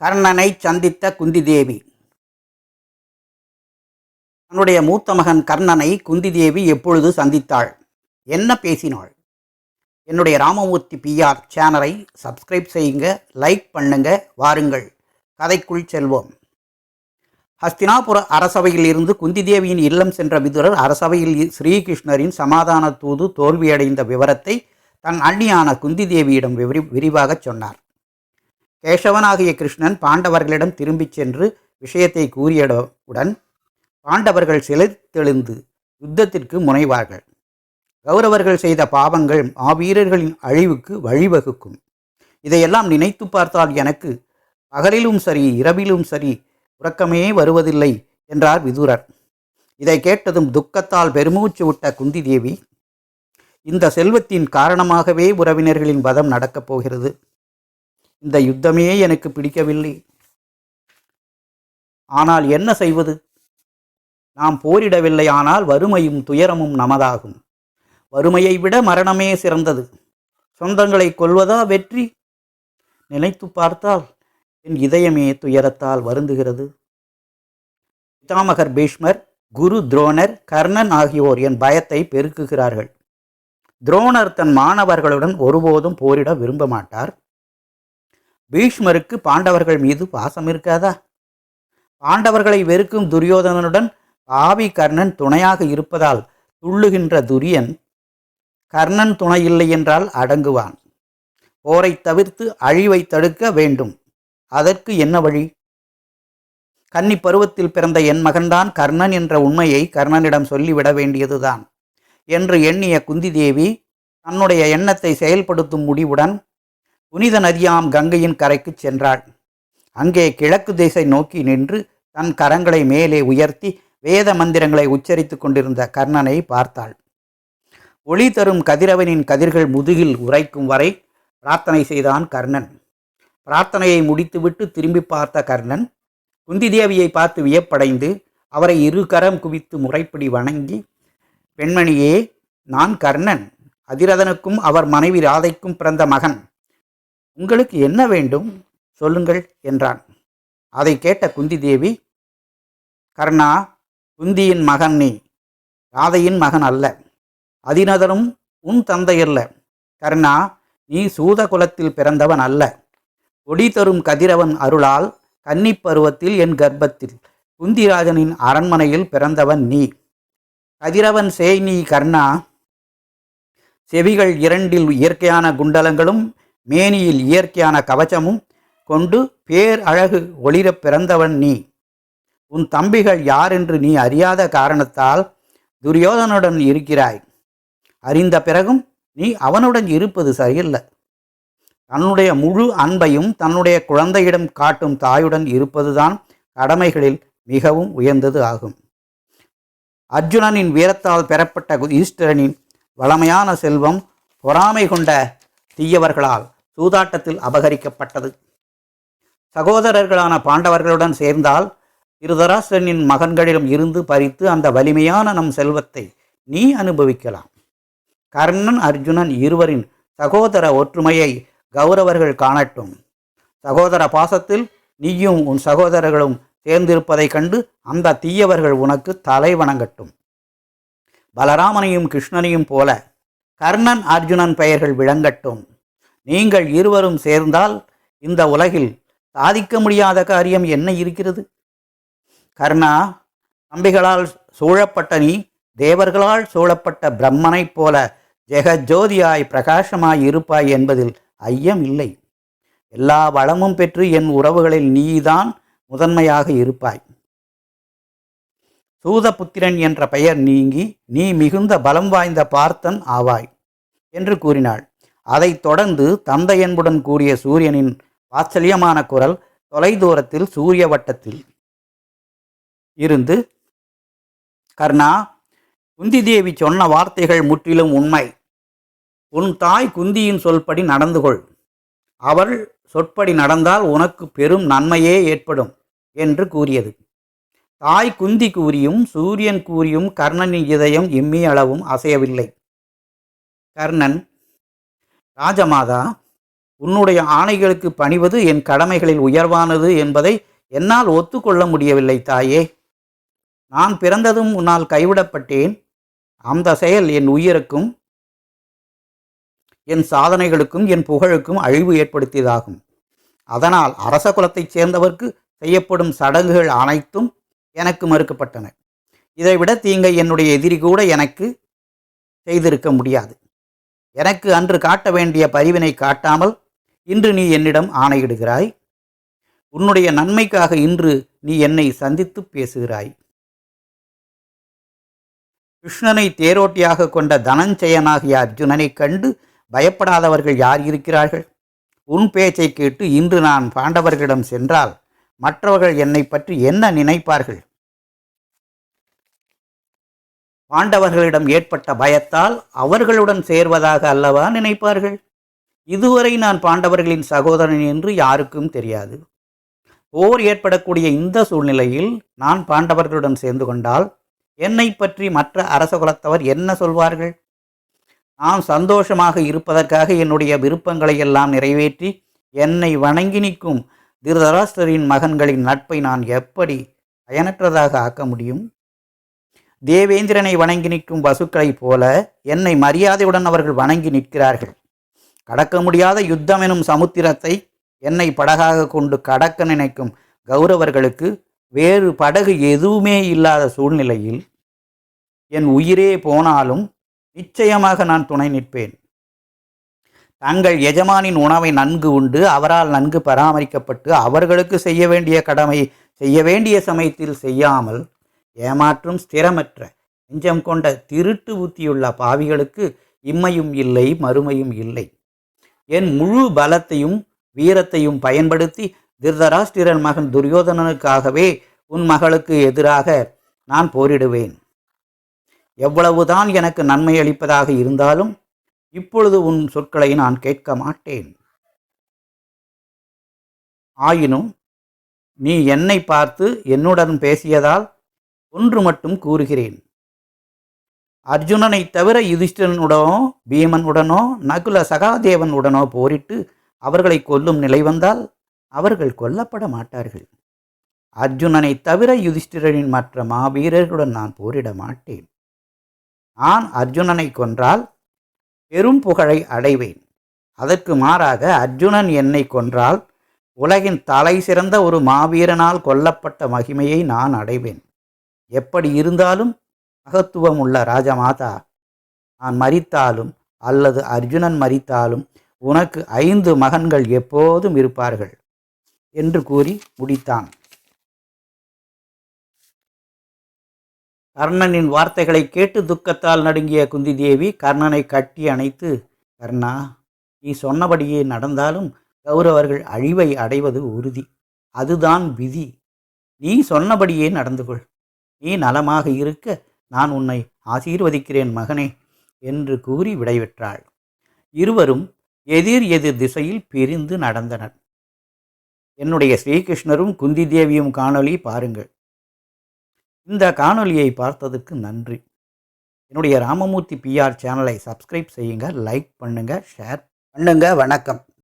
கர்ணனை சந்தித்த குந்தி தேவி தன்னுடைய மூத்த மகன் கர்ணனை குந்தி தேவி எப்பொழுது சந்தித்தாள்? என்ன பேசினாள்? என்னுடைய ராமமூர்த்தி பிஆர் சேனலை சப்ஸ்கிரைப் செய்யுங்க லைக் பண்ணுங்க வாருங்கள். கதைக்குள் செல்வோம். ஹஸ்தினாபுர அரசவையில் இருந்து குந்தி தேவியின் இல்லம் சென்ற விதுரர் அரசவையில் ஸ்ரீகிருஷ்ணரின் சமாதான தூது தோல்வியடைந்த விவரத்தை தன் அண்ணியான குந்தி தேவியிடம் விவரி விரிவாகச் சொன்னார். கேசவனாகிய கிருஷ்ணன் பாண்டவர்களிடம் திரும்பிச் சென்று விஷயத்தை கூறியவுடன் பாண்டவர்கள் சிலைத்தெழுந்து யுத்தத்திற்கு முனைவார்கள். கௌரவர்கள் செய்த பாவங்கள் மாவீரர்களின் அழிவுக்கு வழிவகுக்கும். இதையெல்லாம் நினைத்து பார்த்தால் எனக்கு பகலிலும் சரி இரவிலும் சரி உறக்கமே வருவதில்லை என்றார் விதுரர். இதை கேட்டதும் துக்கத்தால் பெருமூச்சு விட்ட குந்தி தேவி இந்த செல்வத்தின் காரணமாகவே உறவினர்களின் வதம் நடக்கப் போகிறது. இந்த யுத்தமே எனக்கு பிடிக்கவில்லை. ஆனால் என்ன செய்வது? நாம் போரிடவில்லை ஆனால் வறுமையும் துயரமும் நமதாகும். வறுமையை விட மரணமே சிறந்தது. சொந்தங்களை கொல்வதா வெற்றி? நினைத்து பார்த்தால் என் இதயமே துயரத்தால் வருந்துகிறது. பிதாமகர் பீஷ்மர் குரு துரோணர் கர்ணன் ஆகியோர் என் பயத்தை பெருக்குகிறார்கள். துரோணர் தன் மாணவர்களுடன் ஒருபோதும் போரிட விரும்ப மாட்டார் பீஷ்மருக்கு பாண்டவர்கள் மீது பாசம் இருக்காதா? பாண்டவர்களை வெறுக்கும் துரியோதனனுடன் பாவி கர்ணன் துணையாக இருப்பதால் துள்ளுகின்ற துரியன் கர்ணன் துணை என்றால் அடங்குவான். போரை தவிர்த்து அழிவை தடுக்க வேண்டும். அதற்கு என்ன வழி? கன்னி பருவத்தில் பிறந்த என் மகன்தான் கர்ணன் என்ற உண்மையை கர்ணனிடம் சொல்லிவிட வேண்டியதுதான். என்று எண்ணிய குந்தி தேவி தன்னுடைய எண்ணத்தை செயல்படுத்தும் முடிவுடன் புனித நதியாம் கங்கையின் கரைக்கு சென்றாள். அங்கே கிழக்கு திசை நோக்கி நின்று தன் கரங்களை மேலே உயர்த்தி வேத மந்திரங்களை உச்சரித்துக் கொண்டிருந்த கர்ணனை பார்த்தாள். ஒளி தரும் கதிரவனின் கதிர்கள் முதுகில் உரைக்கும் வரை பிரார்த்தனை செய்தான் கர்ணன். பிரார்த்தனையை முடித்துவிட்டு திரும்பி பார்த்த கர்ணன் குந்தி தேவியை பார்த்து வியப்படைந்து அவரை இரு கரம் குவித்து முறைப்படி வணங்கி பெண்மணியே நான் கர்ணன். அதிரதனுக்கும் அவர் மனைவி ராதைக்கும் பிறந்த மகன். உங்களுக்கு என்ன வேண்டும்? சொல்லுங்கள் என்றான். அதை கேட்ட குந்தி தேவி கர்ணா குந்தியின் மகன் நீ. ராதையின் மகன் அல்ல. அதிரதனும் உன் தந்தையல்ல. கர்ணா நீ சூத குலத்தில் பிறந்தவன் அல்ல. ஒடி தரும் கதிரவன் அருளால் கன்னிப் பருவத்தில் என் கர்ப்பத்தில். குந்திராஜனின் அரண்மனையில் பிறந்தவன் நீ. கதிரவன் சேய் நீ கர்ணா. செவிகள் இரண்டில் இயற்கையான குண்டலங்களும் மேனியில் இயற்கையான கவச்சமும் கொண்டு பேர் அழகு ஒளிரப் பிறந்தவன் நீ. உன் தம்பிகள் யார் என்று நீ அறியாத காரணத்தால் துரியோதனுடன் இருக்கிறாய். அறிந்த பிறகும் நீ அவனுடன் இருப்பது சரியில்லை. தன்னுடைய முழு அன்பையும் தன்னுடைய குழந்தையிடம் காட்டும் தாயுடன் இருப்பதுதான் கடமைகளில் மிகவும் உயர்ந்தது ஆகும். அர்ஜுனனின் வீரத்தால் பெறப்பட்ட ஈஸ்வரனின் வளமையான செல்வம் பொறாமை கொண்ட தீயவர்களால் சூதாட்டத்தில் அபகரிக்கப்பட்டது. சகோதரர்களான பாண்டவர்களுடன் சேர்ந்தால் திருதராஷ்டிரனின் மகன்களிடம் இருந்து பறித்து அந்த வலிமையான நம் செல்வத்தை நீ அனுபவிக்கலாம். கர்ணன் அர்ஜுனன் இருவரின் சகோதர ஒற்றுமையை கௌரவர்கள் காணட்டும். சகோதர பாசத்தில் நீயும் உன் சகோதரர்களும் சேர்ந்திருப்பதைக் கண்டு அந்த தீயவர்கள் உனக்கு தலை வணங்கட்டும். பலராமனையும் கிருஷ்ணனையும் போல கர்ணன் அர்ஜுனன் பெயர்கள் விளங்கட்டும். நீங்கள் இருவரும் சேர்ந்தால் இந்த உலகில் சாதிக்க முடியாத காரியம் என்ன இருக்கிறது? கர்ணா அம்பிகளால் சூழப்பட்ட நீ தேவர்களால் சூழப்பட்ட பிரம்மனைப் போல ஜெகஜோதியாய் பிரகாசமாய் இருப்பாய் என்பதில் ஐயம் இல்லை. எல்லா வளமும் பெற்று என் உறவுகளில் நீதான் முதன்மையாக இருப்பாய். சூதபுத்திரன் என்ற பெயர் நீங்கி நீ மிகுந்த பலம் வாய்ந்த பார்த்தன் ஆவாய் என்று கூறினாள். அதைத் தொடர்ந்து தந்தை என்புடன் கூடிய சூரியனின் வாத்சல்யமான குரல் தொலைதூரத்தில் சூரிய வட்டத்தில் இருந்து கர்ணா குந்தி தேவி சொன்ன வார்த்தைகள் முற்றிலும் உண்மை. உன் தாய் குந்தியின் சொல்படி நடந்து கொள் அவள் சொற்படி நடந்தால் உனக்கு பெரும் நன்மையே ஏற்படும் என்று கூறியது. தாய் குந்தி கூறியும் சூரியன் கூறியும் கர்ணனின் இதயம் எம்மி அளவும் அசையவில்லை. கர்ணன் ராஜமாதா உன்னுடைய ஆணைகளுக்கு பணிவது என் கடமைகளில் உயர்வானது என்பதை என்னால் ஒத்துக்கொள்ள முடியவில்லை தாயே. நான் பிறந்ததும் உன்னால் கைவிடப்பட்டேன். அந்த செயல் என் உயிருக்கும் என் சாதனைகளுக்கும் என் புகழுக்கும் அழிவு ஏற்படுத்தியதாகும். அதனால் அரச குலத்தைச் சேர்ந்தவர்க்கு செய்யப்படும் சடங்குகள் அனைத்தும் எனக்கு மறுக்கப்பட்டன. இதைவிட தீங்கை என்னுடைய எதிரி கூட எனக்கு செய்திருக்க முடியாது. எனக்கு அன்று காட்ட வேண்டிய பரிவினை காட்டாமல் இன்று நீ என்னிடம் ஆணையிடுகிறாய். உன்னுடைய நன்மைக்காக இன்று நீ என்னை சந்தித்து பேசுகிறாய். கிருஷ்ணனை தேரோட்டியாக கொண்ட தனஞ்சயனாகிய அர்ஜுனனை கண்டு பயப்படாதவர்கள் யார் இருக்கிறார்கள்? உன் பேச்சை கேட்டு இன்று நான் பாண்டவர்களிடம் சென்றால் மற்றவர்கள் என்னை பற்றி என்ன நினைப்பார்கள்? பாண்டவர்களிடம் ஏற்பட்ட பயத்தால் அவர்களுடன் சேர்வதாக அல்லவா நினைப்பார்கள்? இதுவரை நான் பாண்டவர்களின் சகோதரன் என்று யாருக்கும் தெரியாது. போர் ஏற்படக்கூடிய இந்த சூழ்நிலையில் நான் பாண்டவர்களுடன் சேர்ந்து கொண்டால் என்னை பற்றி மற்ற அரச குலத்தவர் என்ன சொல்வார்கள்? நான் சந்தோஷமாக இருப்பதற்காக என்னுடைய விருப்பங்களை எல்லாம் நிறைவேற்றி என்னை வணங்கி நிற்கும் திருதராஷ்டரின் மகன்களின் நட்பை நான் எப்படி பயனற்றதாக ஆக்க முடியும்? தேவேந்திரனை வணங்கி நிற்கும் வசுக்களைப் போல என்னை மரியாதையுடன் அவர்கள் வணங்கி நிற்கிறார்கள். கடக்க முடியாத யுத்தம் எனும் சமுத்திரத்தை என்னை படகாக கொண்டு கடக்க நினைக்கும் கௌரவர்களுக்கு வேறு படகு எதுவுமே இல்லாத சூழ்நிலையில் என் உயிரே போனாலும் நிச்சயமாக நான் துணை நிற்பேன். தங்கள் எஜமானின் உணவை நன்கு உண்டு அவரால் நன்கு பராமரிக்கப்பட்டு அவர்களுக்கு செய்ய வேண்டிய கடமை செய்ய வேண்டிய சமயத்தில் செய்யாமல் ஏமாற்றும் ஸ்திரமற்ற நெஞ்சம் கொண்ட திருட்டு புத்தியுள்ள பாவிகளுக்கு இம்மையும் இல்லை மறுமையும் இல்லை. என் முழு பலத்தையும் வீரத்தையும் பயன்படுத்தி திருதராஷ்டிரன் மகன் துரியோதனனுக்காகவே உன் மகளுக்கு எதிராக நான் போரிடுவேன். எவ்வளவுதான் எனக்கு நன்மை அளிப்பதாக இருந்தாலும் இப்பொழுது உன் சொற்களை நான் கேட்க மாட்டேன். ஆயினும் நீ என்னை பார்த்து என்னுடன் பேசியதால் ஒன்று மட்டும் கூறுகிறேன். அர்ஜுனனை தவிர யுதிஷ்டனுடனோ பீமனுடனோ நகுல சகாதேவன் உடனோ போரிட்டு அவர்களை கொல்லும் நிலை வந்தால் அவர்கள் கொல்லப்பட மாட்டார்கள். அர்ஜுனனை தவிர யுதிஷ்டிரனின் மற்ற மாவீரர்களுடன் நான் போரிட மாட்டேன். நான் அர்ஜுனனை கொன்றால் பெரும் புகழை அடைவேன். அதற்கு மாறாக அர்ஜுனன் என்னை கொன்றால் உலகின் தலை சிறந்த ஒரு மாவீரனால் கொல்லப்பட்ட மகிமையை நான் அடைவேன். எப்படி இருந்தாலும் மகத்துவம் உள்ள ராஜமாதா நான் மறித்தாலும் அல்லது அர்ஜுனன் மறித்தாலும் உனக்கு ஐந்து மகன்கள் எப்போதும் இருப்பார்கள் என்று கூறி முடித்தான். கர்ணனின் வார்த்தைகளை கேட்டு துக்கத்தால் நடுங்கிய குந்தி தேவி கர்ணனை கட்டி அணைத்து கர்ணா நீ சொன்னபடியே நடந்தாலும் கௌரவர்கள் அழிவை அடைவது உறுதி. அதுதான் விதி. நீ சொன்னபடியே நடந்து கொள் நீ நலமாக இருக்க நான் உன்னை ஆசீர்வதிக்கிறேன் மகனே என்று கூறி விடைபெற்றாள். இருவரும் எதிர் எதிர் திசையில் பிரிந்து நடந்தனர். என்னுடைய ஸ்ரீகிருஷ்ணரும் குந்தி தேவியும் காணொளி பாருங்கள். இந்த காணொளியை பார்த்ததுக்கு நன்றி. என்னுடைய ராமமூர்த்தி பிஆர் சேனலை சப்ஸ்கிரைப் செய்யுங்க லைக் பண்ணுங்கள் ஷேர் பண்ணுங்கள் வணக்கம்.